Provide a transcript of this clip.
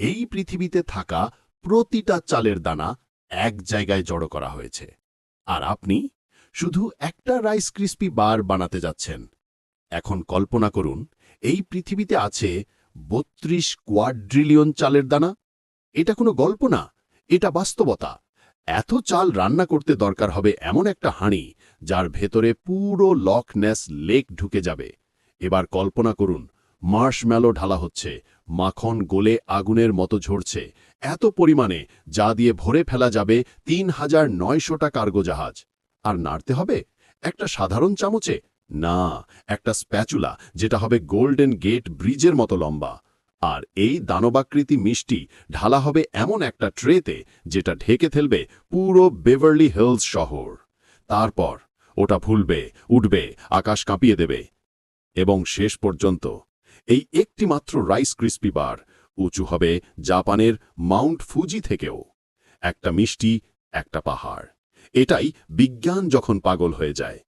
এই পৃথিবীতে থাকা প্রতিটা চালের দানা এক জায়গায় জড়ো করা হয়েছে। আর আপনি শুধু একটা রাইস ক্রিস্পি বার বানাতে যাচ্ছেন। এখন কল্পনা করুন, এই পৃথিবীতে আছে বত্রিশ কোয়াড্রিলিয়ন চালের দানা। এটা কোনো গল্প না, এটা বাস্তবতা। এত চাল রান্না করতে দরকার হবে এমন একটা হাঁড়ি যার ভেতরে পুরো লক নেস লেক ঢুকে যাবে। এবার কল্পনা করুন মার্শম্যালো ঢালা হচ্ছে, মাখন গোলে আগুনের মতো ঝরছে। এত পরিমাণে, যা দিয়ে ভরে ফেলা যাবে তিন হাজার নয়শোটা কার্গো জাহাজ আর নাড়তে হবে? একটা সাধারণ চামচে? না, একটা স্প্যাচুলা, যেটা হবে গোল্ডেন গেট ব্রিজের মতো লম্বা। আর এই দানবাকৃতি মিষ্টি ঢালা হবে এমন একটা ট্রেতে, যেটা ঢেকে ফেলবে পুরো বেভারলি হিলস শহর। তারপর, ওটা ফুলবে, উঠবে, আকাশ কাঁপিয়ে দেবে। এবং শেষ পর্যন্ত এই একটি মাত্র রাইস ক্রিস্পি বার উঁচু হবে জাপানের মাউন্ট ফুজি থেকেও। একটা মিষ্টি, একটা পাহাড়। এটাই বিজ্ঞান যখন পাগল হয়ে যায়